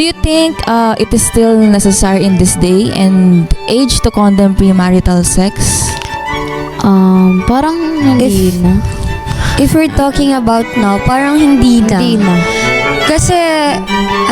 Do you think uh, it is still necessary in this day and age to condemn premarital sex? Um, parang hindi If- na. If we're talking about now, parang hindi na. Hindi na. Kasi,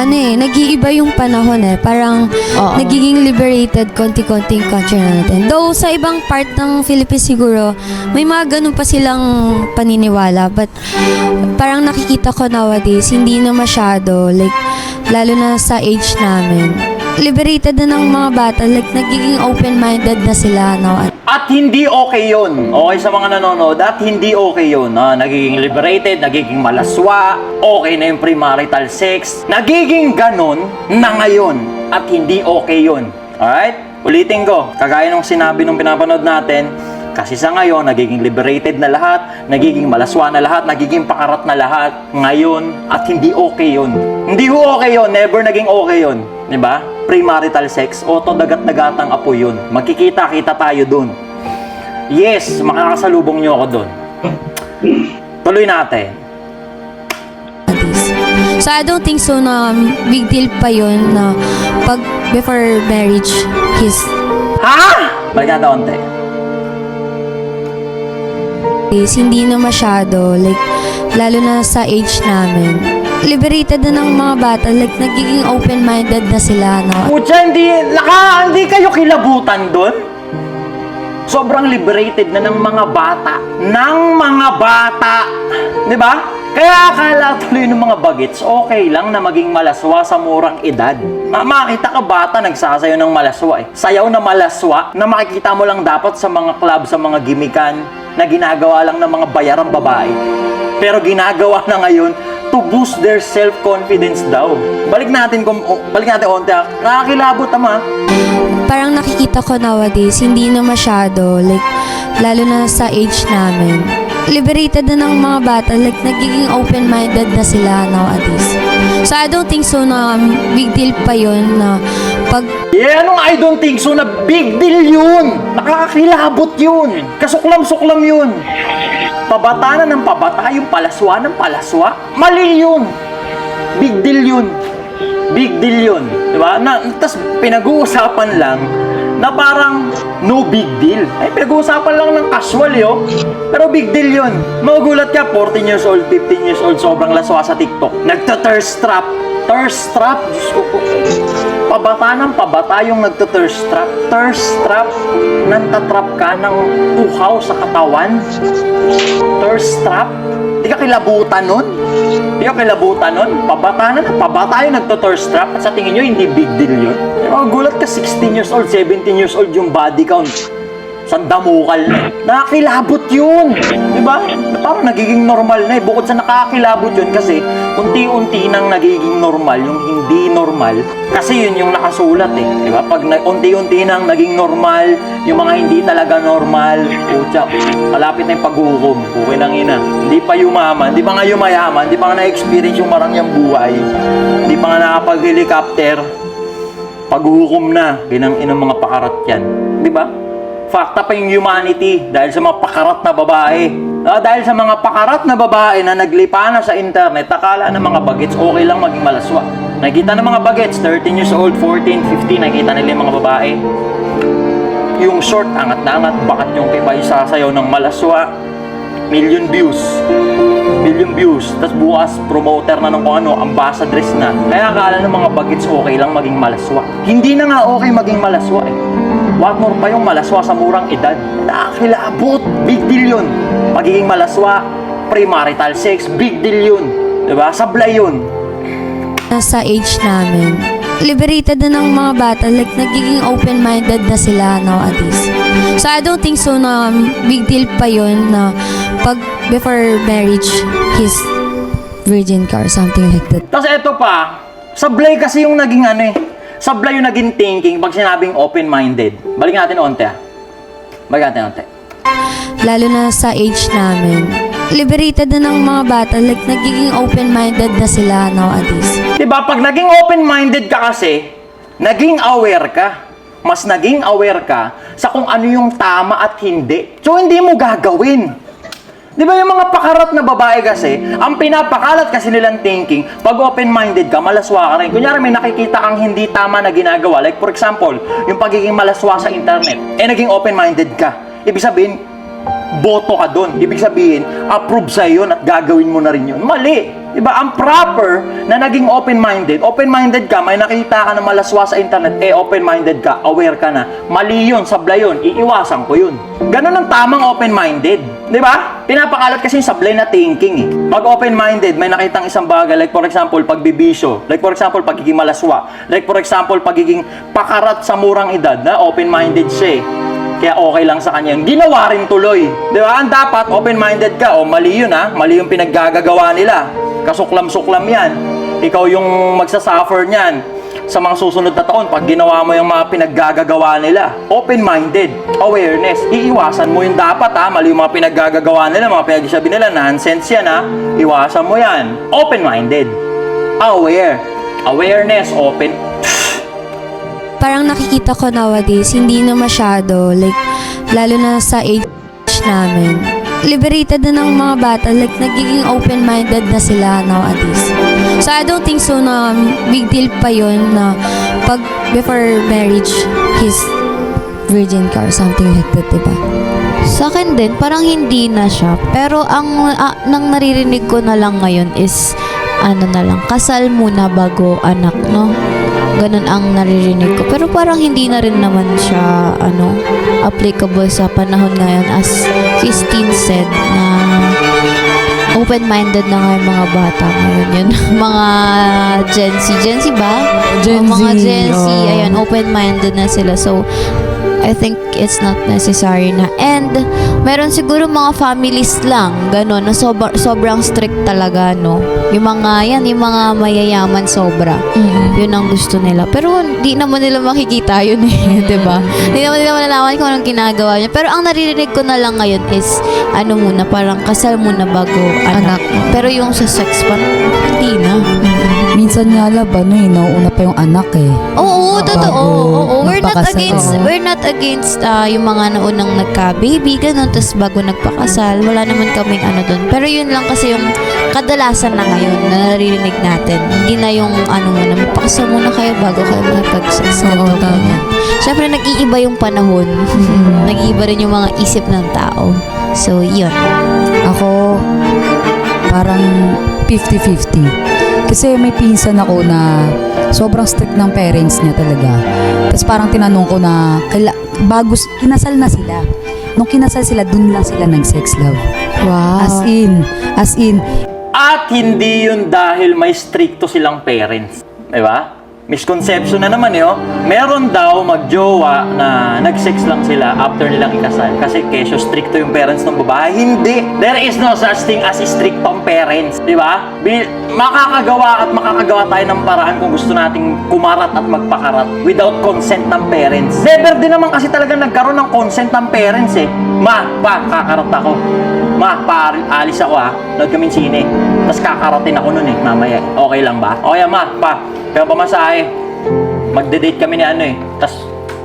ano eh, nag-iiba yung panahon eh. Parang, Oo. nagiging liberated konti-konti yung culture natin. Though, sa ibang part ng Philippines siguro, may mga ganun pa silang paniniwala. But, parang nakikita ko nowadays, hindi na masyado. Like, lalo na sa age namin. Liberated na ng mga bata. Like, nagiging open-minded na sila now. At hindi okay yun. Okay sa mga nanonood, at hindi okay yun. Ah, nagiging liberated, nagiging malaswa, okay na yung premarital sex. Nagiging ganon na ngayon. At hindi okay yun. Alright? Ulitin ko. Kagaya nung sinabi nung pinapanood natin, kasi sa ngayon, nagiging liberated na lahat, nagiging malaswa na lahat, nagiging pakarat na lahat ngayon, at hindi okay yun. Hindi ho okay yun, never naging okay yun. ba? Premarital sex, oto dagat-dagatang apo yun. Magkikita-kita tayo dun. Yes, makakasalubong nyo ako dun. Tuloy natin. So I don't think so na big deal pa yun na pag before marriage his Ha? Balik natin onte. Is hindi na masyado like lalo na sa age namin. Liberated na ng mga bata like nagiging open-minded na sila no. Putya, hindi, naka, hindi kayo kilabutan dun? Sobrang liberated na ng mga bata. Ng mga bata. Di ba? Kaya akala tuloy ng mga bagets, okay lang na maging malaswa sa murang edad. Ma makita ka bata nagsasayaw ng malaswa eh. Sayaw na malaswa na makikita mo lang dapat sa mga club, sa mga gimikan na ginagawa lang ng mga bayarang babae. Pero ginagawa na ngayon to boost their self-confidence daw. Balik natin kung o- balik natin onte. ah. Nakakilabot ama. Parang nakikita ko nowadays hindi na masyado like lalo na sa age namin. Liberated na ng mga bata like nagiging open-minded na sila nowadays. So I don't think so na big deal pa yun na pag Yeah, anong I don't think so na big deal yun. Nakakakilabot yun. Kasuklam-suklam yun. Pabata na ng pabata, yung palaswa ng palaswa. Mali yun. Big deal yun. Big deal yun. Diba? Na, Tapos pinag-uusapan lang na parang no big deal. Ay, pinag-uusapan lang ng casual yo. Pero big deal yun. Magugulat ka, 14 years old, 15 years old, sobrang laswa sa TikTok. Nagta-thirst trap. Thirst trap? Diyos ko po. Pabata ng pabata yung nagta-thirst trap. Thirst trap, nantatrap ka ng uhaw sa katawan. Thirst trap? Di ka kilabutan nun? Di ka kilabutan nun? Pabata na pabata yung nagto-thirst trap at sa tingin nyo hindi big deal yun. Eh, Magugulat ka 16 years old, 17 years old yung body count. Sa damukal na. eh. Nakakilabot yun. Di ba? Parang nagiging normal na eh. Bukod sa nakakilabot yun kasi unti-unti nang nagiging normal yung hindi normal. Kasi yun yung nakasulat eh. Di ba? Pag na- unti-unti nang naging normal yung mga hindi talaga normal. Pucha, malapit na yung paghukom. Buhay ng ina. Hindi pa yumaman. Hindi pa nga yumayaman. Hindi pa nga na-experience yung marangyang buhay. Hindi pa nga nakapag-helicopter paghuhukom na, ginang inang mga pakarat yan. Di ba? Fakta pa yung humanity dahil sa mga pakarat na babae. Ah, dahil sa mga pakarat na babae na naglipa na sa internet, akala ng mga bagets okay lang maging malaswa. Nakita ng mga bagets, 13 years old, 14, 15, nakita nila yung mga babae. Yung short, angat na angat, bakat yung kipay sasayaw ng malaswa. Million views. Million views. Tapos bukas, promoter na ng kung ano, ambassadress na. Kaya akala ng mga bagets okay lang maging malaswa. Hindi na nga okay maging malaswa eh. What more pa yung malaswa sa murang edad? Nakakilabot. Big deal yun. Pagiging malaswa, premarital sex, big deal yun. Diba? Sablay yun. sa age namin. Liberated na ng mga bata like nagiging open-minded na sila nowadays. So I don't think so na big deal pa yun na pag before marriage his virgin ka or something like that. Tapos eto pa, sablay kasi yung naging ano eh. Sablay yung naging thinking pag sinabing open-minded. Balik natin onte ah. Balik natin onte. Lalo na sa age namin. Liberated na ng mga bata like nagiging open-minded na sila nowadays. Diba, pag naging open-minded ka kasi, naging aware ka. Mas naging aware ka sa kung ano yung tama at hindi. So, hindi mo gagawin. Di ba yung mga pakarat na babae kasi, ang pinapakalat kasi nilang thinking, pag open-minded ka, malaswa ka rin. Kunyari may nakikita kang hindi tama na ginagawa. Like for example, yung pagiging malaswa sa internet. Eh naging open-minded ka. Ibig sabihin, boto ka doon. Ibig sabihin, approve sa yun at gagawin mo na rin yun. Mali. Diba? Ang proper na naging open-minded, open-minded ka, may nakita ka na malaswa sa internet, eh open-minded ka, aware ka na. Mali yun, sablay yun, iiwasan ko yun. Ganun ang tamang open-minded. Di ba? Pinapakalat kasi yung sablay na thinking eh. Pag open-minded, may nakitang isang bagay, like for example, pagbibisyo, like for example, pagiging malaswa, like for example, pagiging pakarat sa murang edad, na open-minded siya eh. Kaya okay lang sa kanya. Ginawa rin tuloy. Di ba? Ang dapat, open-minded ka. O, mali yun ha. Mali yung pinaggagawa nila. Kasuklam-suklam yan. Ikaw yung magsasuffer niyan sa mga susunod na taon pag ginawa mo yung mga pinaggagawa nila. Open-minded, awareness. Iiwasan mo yung dapat ha. Mali yung mga pinaggagawa nila, mga pinagsasabi nila, nonsense yan ha. Iwasan mo yan. Open-minded. Aware. Awareness, open. parang nakikita ko nowadays, hindi na masyado, like, lalo na sa age namin, liberated na ng mga bata, like, nagiging open-minded na sila nowadays. So, I don't think so na big deal pa yun na pag before marriage, he's virgin ka or something like that, diba? Sa akin din, parang hindi na siya. Pero ang ah, nang naririnig ko na lang ngayon is ano na lang, kasal muna bago anak, no? Ganun ang naririnig ko. Pero parang hindi na rin naman siya ano, applicable sa panahon ngayon as Christine said na open-minded na nga yung mga bata ngayon. Yun, mga Gen Z. Gen Z ba? Gen O, mga Z, Gen Z, oh. ayan, open-minded na sila. So, I think it's not necessary na. And, meron siguro mga families lang, gano'n, na sobra, sobrang strict talaga, no? Yung mga, yan, yung mga mayayaman sobra. Yun ang gusto nila. Pero, di naman nila makikita yun eh, di ba? Di naman nila malalaman kung anong ginagawa niya. Pero, ang naririnig ko na lang ngayon is, ano muna, parang kasal muna bago anak. Anak. Pero yung sa sex, parang hindi na. Minsan nga laba, no, eh, nauuna pa yung anak eh. Oo, totoo. Oo, we're not against Oo. we're not against ah, yung mga naunang nagka-baby ganun tapos bago nagpakasal. Wala naman kaming ano doon. Pero yun lang kasi yung kadalasan na ngayon na naririnig natin. Hindi na yung ano muna, magpakasal muna kayo bago kayo makipag-sex. Oo, tama. ganyan. Siyempre, nag-iiba yung panahon. nag-iiba rin yung mga isip ng tao. So, yun. Ako, parang 50-50. Kasi may pinsan ako na sobrang strict ng parents niya talaga. Tapos parang tinanong ko na, kaila, bago, kinasal na sila. Nung kinasal sila, dun lang sila nag-sex love. Wow. As in, as in, At hindi yun dahil may stricto silang parents. Di ba? Misconception na naman yun. Meron daw magjowa na nag-sex lang sila after nilang ikasal. Kasi kesyo stricto yung parents ng babae. Hindi. There is no such thing as stricto ang parents. Di ba? Bi- makakagawa at makakagawa tayo ng paraan kung gusto nating kumarat at magpakarat without consent ng parents. Never din naman kasi talaga nagkaroon ng consent ng parents eh. Ma, pa, kakarat ako. Ma, pa, alis ako ha. Nood kami sine. Tapos kakaratin ako nun eh, mamaya. Okay lang ba? O kaya ma, pa, kaya pamasahe. Magde-date kami ni ano eh. Tapos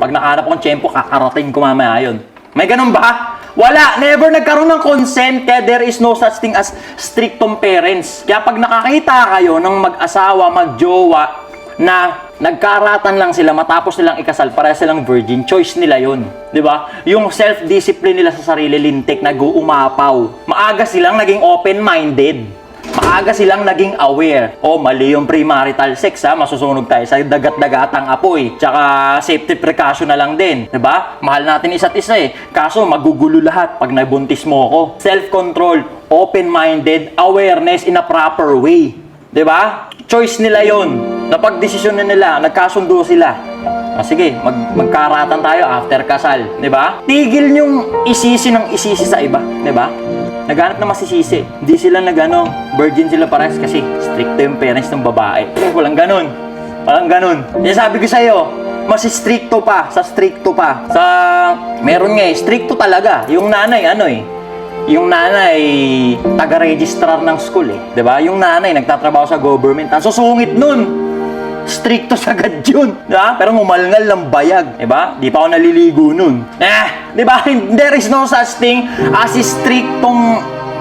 pag nakahanap akong tiyempo, kakaratin ko mamaya yun. May ganun ba? Wala! Never nagkaroon ng consent kaya there is no such thing as strictum parents. Kaya pag nakakita kayo ng mag-asawa, magjowa, na nagkaratan lang sila matapos nilang ikasal para silang virgin, choice nila yun. 'Di ba? Yung self-discipline nila sa sarili lintik, nag-uumapaw. Maaga silang naging open-minded. Maaga silang naging aware. O, mali yung premarital sex ha, masusunog tayo sa dagat-dagatang apoy. Tsaka safety precaution na lang din. 'di ba? Mahal natin isa't isa eh. Kaso magugulo lahat pag nabuntis mo ako. Self-control, open-minded, awareness in a proper way. 'Di ba? Choice nila 'yon. Napagdesisyon na nila, nagkasundo sila. Ah, sige, mag magkaratan tayo after kasal, 'di ba? Tigil yung isisi ng isisi sa iba, 'di ba? Naghanap na masisisi. Hindi sila nagano, virgin sila pares kasi stricto yung parents ng babae. Eh, walang ganun. Walang ganun. Kaya sabi ko sa'yo, mas stricto pa, sa stricto pa. Sa, meron nga eh, stricto talaga. Yung nanay, ano eh, yung nanay taga-registrar ng school eh. 'Di ba? Yung nanay nagtatrabaho sa government. Ang susungit nun. Stricto sa agad yun. 'Di ba? Pero ngumalngal ng bayag. 'Di ba? Di pa ako naliligo nun. Eh, 'di ba? There is no such thing as striktong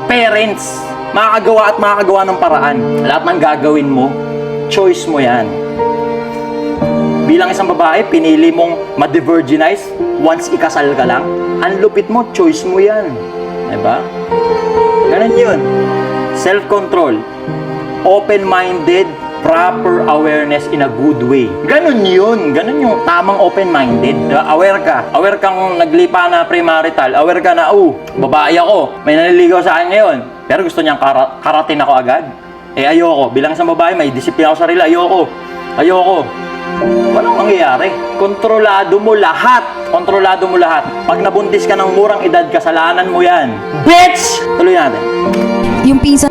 parents. Makakagawa at makakagawa ng paraan. Lahat ng gagawin mo, choice mo yan. Bilang isang babae, pinili mong ma-virginize once ikasal ka lang. Ang lupit mo, choice mo yan. Diba? Ganun yun. Self-control. Open-minded, proper awareness in a good way. Ganun yun. Ganun yung tamang open-minded. Aware ka. Aware kang naglipa na premarital. Aware ka na, oh, babae ako. May naniligaw sa akin ngayon. Pero gusto niyang kara- karatin ako agad. Eh, ayoko. Bilang isang babae, may disiplina ako sa sarili. Ayoko. Ayoko. Walang mangyayari. Kontrolado mo lahat. Kontrolado mo lahat. Pag nabuntis ka ng murang edad, kasalanan mo yan. Bitch! Tuloy natin. Yung pinsan